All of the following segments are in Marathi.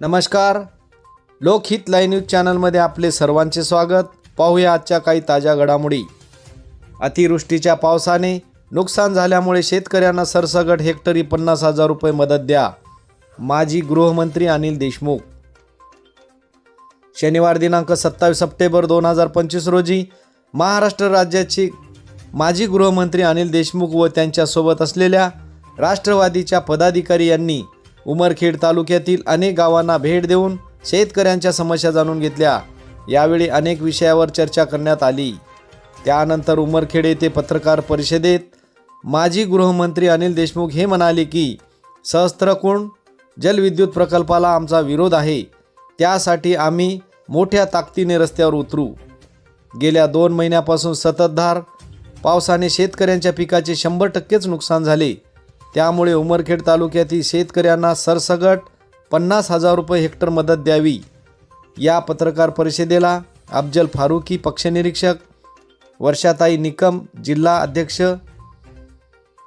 नमस्कार. लोकहित लाईव्ह न्यूज चॅनलमध्ये आपले सर्वांचे स्वागत. पाहूया आजच्या काही ताज्या घडामोडी. अतिवृष्टीच्या पावसाने नुकसान झाल्यामुळे शेतकऱ्यांना सरसगट हेक्टरी पन्नास हजार रुपये मदत द्या. माजी गृहमंत्री अनिल देशमुख. शनिवार दिनांक सत्तावीस सप्टेंबर दोन हजार पंचवीस रोजी महाराष्ट्र राज्याचे माजी गृहमंत्री अनिल देशमुख व त्यांच्यासोबत असलेल्या राष्ट्रवादीच्या पदाधिकारी यांनी उमरखेड तालुक्यातील अनेक गावांना भेट देऊन शेतकऱ्यांच्या समस्या जाणून घेतल्या. यावेळी अनेक विषयावर चर्चा करण्यात आली. त्यानंतर उमरखेड येथे पत्रकार परिषदेत माजी गृहमंत्री अनिल देशमुख हे म्हणाले की सहस्त्रकुंड जलविद्युत प्रकल्पाला आमचा विरोध आहे. त्यासाठी आम्ही मोठ्या ताकदीने रस्त्यावर उतरू. गेल्या दोन महिन्यापासून सततधार पावसाने शेतकऱ्यांच्या पिकाचे शंभर टक्केच नुकसान झाले. त्यामुळे उमरखेड तालुक्यातील शेतकऱ्यांना सरसगट पन्नास हजार रुपये हेक्टर मदत द्यावी. या पत्रकार परिषदेला अफजल फारुकी पक्षनिरीक्षक वर्षाताई निकम जिल्हा अध्यक्ष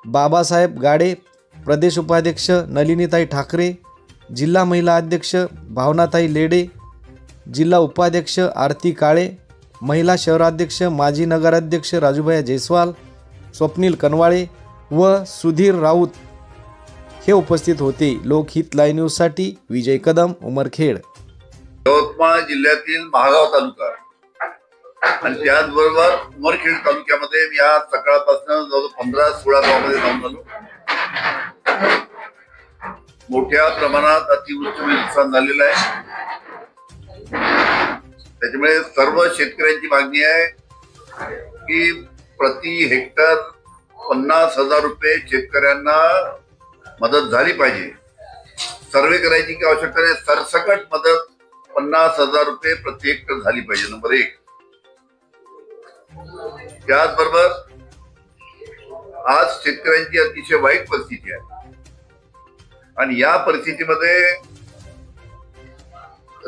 बाबासाहेब गाडे प्रदेश उपाध्यक्ष नलिनीताई ठाकरे जिल्हा महिला अध्यक्ष भावनाताई लेडे जिल्हा उपाध्यक्ष आरती काळे महिला शहराध्यक्ष माजी नगराध्यक्ष राजूभाई जयस्वाल स्वप्नील कनवाळे व सुधीर राऊत हे उपस्थित होते. लोकहित लाईव्ह न्यूजसाठी विजय कदम उमरखेड यवतमाळ जिल्ह्यातील महागाव तालुका. आणि त्याचबरोबर उमरखेड तालुक्यामध्ये मी आज सकाळपासून जवळ पंधरा सोळा गावामध्ये जाऊन आलो. मोठ्या प्रमाणात अतिवृष्टीमुळे नुकसान झालेलं आहे. त्याच्यामुळे सर्व शेतकऱ्यांची मागणी आहे की प्रति हेक्टर पन्नास हजार रुपये शेतकऱ्यांना मदत झाली पाहिजे. सर्वे करायची की आवश्यकता नाही. सरसकट मदत पन्नास हजार रुपये प्रति हेक्टर झाली पाहिजे नंबर एक. त्याचबरोबर आज शेतकऱ्यांची अतिशय वाईट परिस्थिती आहे. आणि या परिस्थितीमध्ये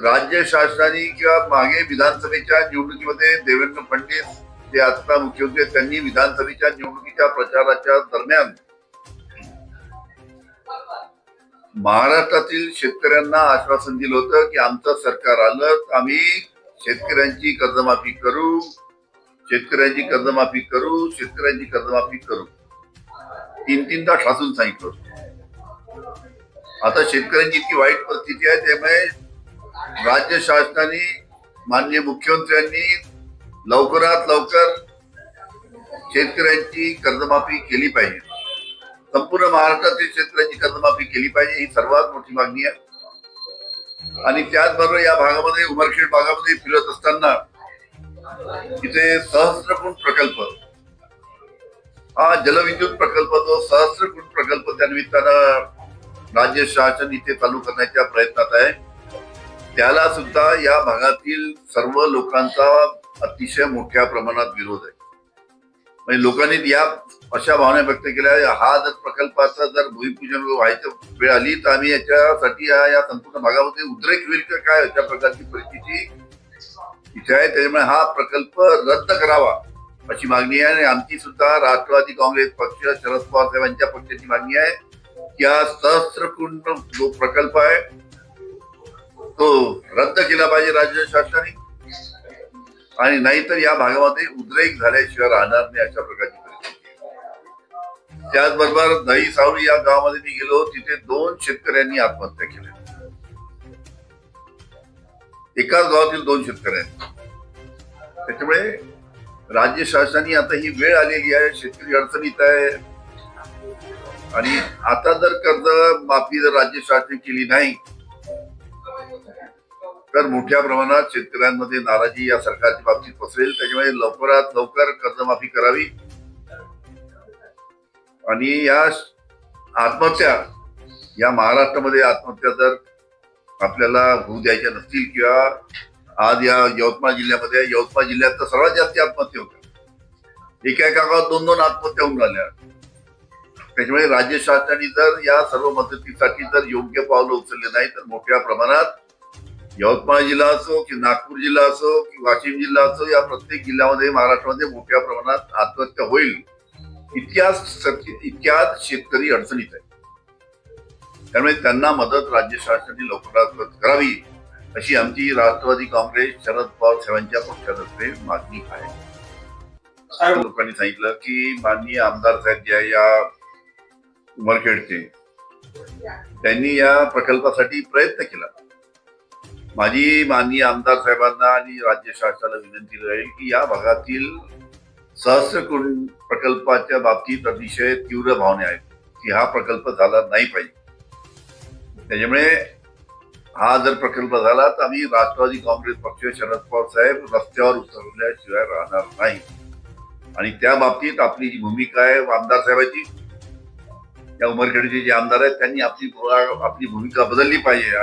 राज्य शासनाने किंवा मागे विधानसभेच्या निवडणुकीमध्ये देवेंद्र फडणवीस ते आता मुख्यमंत्री त्यांनी विधानसभेच्या निवडणुकीच्या प्रचाराच्या दरम्यान महाराष्ट्रातील शेतकऱ्यांना आश्वासन दिलं होतं की आमचं सरकार आलं तर आम्ही शेतकऱ्यांची कर्जमाफी करू शेतकऱ्यांची कर्जमाफी करू शेतकऱ्यांची कर्जमाफी करू. तीन तीनदा ठासून सांगितलं आता शेतकऱ्यांची इतकी वाईट परिस्थिती आहे त्यामुळे राज्य शासनाने माननीय मुख्यमंत्र्यांनी लवकरात लवकर शेतकऱ्यांची कर्जमाफी केली पाहिजे. संपूर्ण महाराष्ट्रातील शेतकऱ्यांची कर्जमाफी केली पाहिजे ही सर्वात मोठी मागणी आहे. आणि त्याचबरोबर या भागामध्ये उमरखेड भागामध्ये फिरत असताना इथे सहस्त्रकुंड प्रकल्प. हा जलविद्युत प्रकल्प जो सहस्त्रकुंड प्रकल्प त्या निमित्तानं राज्य शासन इथे चालू करण्याच्या प्रयत्नात आहे. त्याला सुद्धा या भागातील सर्व लोकांचा अतिशय मोठ्या प्रमाणात विरोध आहे. म्हणजे लोकांनी या अशा भावना व्यक्त केल्या हा जर प्रकल्पाचा जर भूमिपूजन व्हायचं वेळ आली तर आम्ही याच्यासाठी या संपूर्ण भागामध्ये उद्रेक होईल का काय अशा प्रकारची परिस्थिती इथे आहे. त्याच्यामुळे हा प्रकल्प रद्द करावा अशी मागणी आहे. आणि आमची सुद्धा राष्ट्रवादी काँग्रेस पक्ष शरद पवार साहेबांच्या पक्षाची मागणी आहे की हा सहस्रकुंड जो प्रकल्प आहे तो रद्द केला पाहिजे राज्य शासनाने. आणि नाहीतर या भागामध्ये उद्रेक झाल्याशिवाय राहणार नाही अशा प्रकारची परिस्थिती. त्याचबरोबर दही सावळी या गावामध्ये मी गेलो तिथे दोन शेतकऱ्यांनी आत्महत्या केल्या एकाच गावातील दोन शेतकऱ्यांनी. त्याच्यामुळे राज्य शासनाने आता ही वेळ आलेली आहे शेतकरी अडचणीत आहे. आणि आता जर कर्ज माफी जर राज्य शासन केली नाही तर मोठ्या प्रमाणात शेतकऱ्यांमध्ये नाराजी या सरकारच्या बाबतीत पसरेल. त्याच्यामुळे लवकरात लवकर कर्जमाफी करावी. आणि या आत्महत्या या महाराष्ट्रामध्ये आत्महत्या जर आपल्याला होऊ द्यायच्या नसतील किंवा आज या यवतमाळ जिल्ह्यामध्ये यवतमाळ जिल्ह्यात तर सर्वात जास्त आत्महत्या होत्या. एका एका गावात दोन दोन आत्महत्या होऊन राहिल्या. त्याच्यामुळे राज्य शासनाने जर या सर्व मदतीसाठी जर योग्य पावलं उचलले नाही तर मोठ्या प्रमाणात यवतमाळ जिल्हा असो की नागपूर जिल्हा असो की वाशिम जिल्हा असो या प्रत्येक जिल्ह्यामध्ये महाराष्ट्रामध्ये मोठ्या प्रमाणात आत्महत्या होईल. इतक्याच इतक्यात शेतकरी अडचणीत आहे. त्यामुळे त्यांना मदत राज्य शासनाने लवकरात करावी अशी आमची राष्ट्रवादी काँग्रेस शरद पवार साहेबांच्या पक्षातर्फे मागणी आहे. लोकांनी सांगितलं की माननीय आमदार साहेब जे आहे या उमरखेडचे त्यांनी या प्रकल्पासाठी प्रयत्न केला. माझी माननीय आमदार साहेबांना आणि राज्य शासनाला विनंती राहील की या भागातील सहस्रकुंड प्रकल्पाच्या बाबतीत अतिशय तीव्र भावना आहेत की हा प्रकल्प झाला नाही पाहिजे. त्याच्यामुळे हा जर प्रकल्प झाला तर आम्ही राष्ट्रवादी काँग्रेस पक्ष शरद पवार साहेब रस्त्यावर उतरल्याशिवाय राहणार नाही. आणि त्या बाबतीत आपली जी भूमिका आहे आमदार साहेबांची त्या उमरखेडचे जे आमदार आहेत त्यांनी आपली आपली भूमिका बदलली पाहिजे. आणि